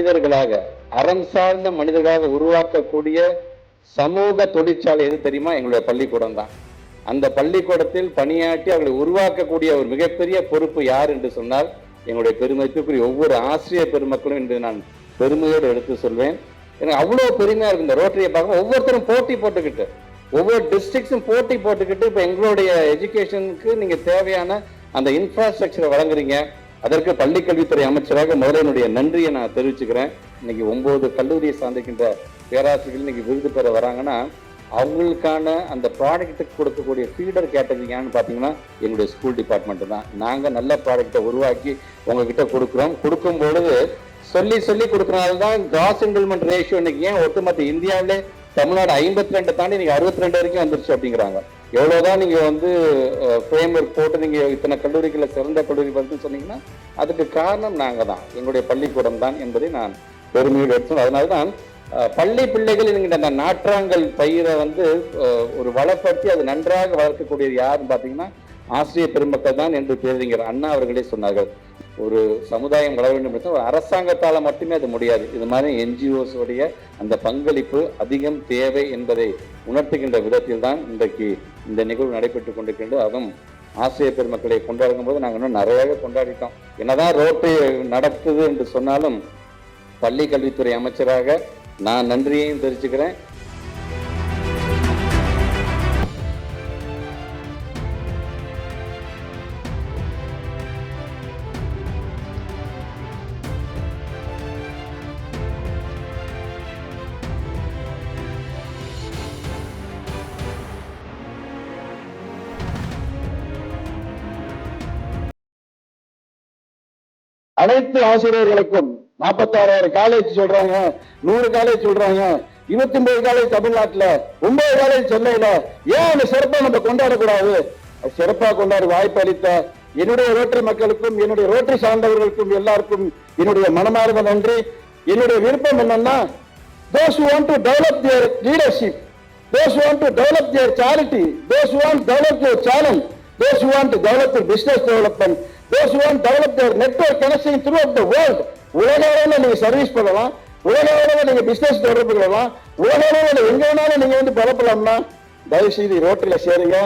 மனிதர்களாக அறம் சார்ந்த மனிதர்களாக உருவாக்கக்கூடிய சமூக தொழிற்சாலை எது தெரியுமா? எங்களுடைய பள்ளிக்கூடம் தான். அந்த பள்ளிக்கூடத்தில் பணியாற்றி அவர்களை உருவாக்கக்கூடிய ஒரு மிகப்பெரிய பொறுப்பு யார் என்று சொன்னால் எங்களுடைய பெருமைக்குரிய ஒவ்வொரு ஆசிரியர் பெருமக்களும் என்று நான் பெருமையோடு எடுத்து சொல்வேன். எனக்கு அவ்வளோ பெருமையா இருக்கு இந்த ரோட்டரியை பார்க்க ஒவ்வொருத்தரும் போட்டி போட்டுக்கிட்டு ஒவ்வொரு டிஸ்ட்ரிக்ஸும் போட்டி போட்டுக்கிட்டு இப்போ எங்களுடைய எஜுகேஷனுக்கு நீங்க தேவையான அந்த இன்ஃப்ராஸ்ட்ரக்சரை வழங்குறீங்க. அதற்கு பள்ளிக்கல்வித்துறை அமைச்சராக முதல்ல என்னுடைய நன்றியை நான் தெரிவிச்சுக்கிறேன். இன்னைக்கு ஒன்பது கல்லூரியை சார்ந்திருக்கின்ற பேராசிரியர்கள் இன்னைக்கு விருது பெற வராங்கன்னா அவங்களுக்கான அந்த ப்ராடக்ட்டுக்கு கொடுக்கக்கூடிய ஃபீடர் கேட்டகரியான்னு பார்த்தீங்கன்னா எங்களுடைய ஸ்கூல் டிபார்ட்மெண்ட்டு தான். நாங்கள் நல்ல ப்ராடக்டை உருவாக்கி உங்ககிட்ட கொடுக்குறோம். கொடுக்கும் பொழுது சொல்லி சொல்லி கொடுக்கறனால தான் கிராஸ் என்ரோல்மெண்ட் ரேஷியோ இன்னைக்கு ஏன் ஒட்டுமொத்த இந்தியாவிலே தமிழ்நாடு ஐம்பத்தி ரெண்டு தாண்டி நீங்க அறுபத்தி ரெண்டு வரைக்கும் வந்துருச்சு அப்படிங்கிறாங்க. எவ்வளவுதான் நீங்க வந்து ஃப்ரேம் ஒர்க் போட்டு நீங்க இத்தனை கல்லூரிகளை சிறந்த கல்லூரி வந்து சொன்னீங்கன்னா அதுக்கு காரணம் நாங்க தான். எங்களுடைய பள்ளிக்கூடம் தான் என்பதை நான் பெருமையோடு எடுத்தோம் அதனால தான் பள்ளி பிள்ளைகள் என்கின்ற அந்த நாற்றாங்கல் பயிரை வந்து ஒரு வளப்படுத்தி அது நன்றாக வளர்க்கக்கூடியது யாருன்னு பார்த்தீங்கன்னா ஆசிரியர் பெருமக்கள் தான் என்று பேரறிஞர் அண்ணா அவர்களே சொன்னார்கள். ஒரு சமுதாயம் வளர வேண்டும் என்றால் ஒரு அரசாங்கத்தால் மட்டுமே அது முடியாது. இது மாதிரி என்ஜிஓஸுடைய அந்த பங்களிப்பு அதிகம் தேவை என்பதை உணர்த்துகின்ற விதத்தில் தான் இன்றைக்கு இந்த நிகழ்வு நடைபெற்று கொண்டிருக்கின்றது. அதுவும் ஆசிரியர் பெருமக்களை கொண்டாடும் போது நாங்கள் இன்னும் நிறையவே கொண்டாடிட்டோம். என்னதான் ரோட்டு நடக்குது என்று சொன்னாலும் பள்ளி கல்வித்துறை அமைச்சராக நான் நன்றியையும் தெரிவிச்சுக்கிறேன். அனைத்து ஆசிரியர்களுக்கும் நாற்பத்தாறாயிரம் காலேஜ் சொல்றாங்க நூறு காலேஜ் சொல்றாங்க இருபத்தி ஒன்பது காலேஜ் தமிழ்நாட்டில் ஒன்பது காலேஜ் சென்னையில. ஏன் அந்த சிறப்பை நம்ம கொண்டாடக்கூடாது? சிறப்பாக கொண்டாட வாய்ப்பு அளித்த என்னுடைய ரோட்டரி மக்களுக்கும் என்னுடைய ரோட்டரி சார்ந்தவர்களுக்கும் எல்லாருக்கும் என்னுடைய மனமார்ந்த நன்றி. என்னுடைய விருப்பம் என்னன்னா those who want to develop their leadership those who want to develop their charity those who want to develop their channel those who want to develop their business development those who want to develop their network connection the the world உலக அளவில் நீங்க service பண்ணலாம் உலக அளவில் நீங்கள் business develop பண்ணலாம் உலக அளவில் எங்கே வேணாலும் நீங்கள் வந்து பரப்பலாம்னா தயவுசெய்து ரோட்டில் சேருங்க.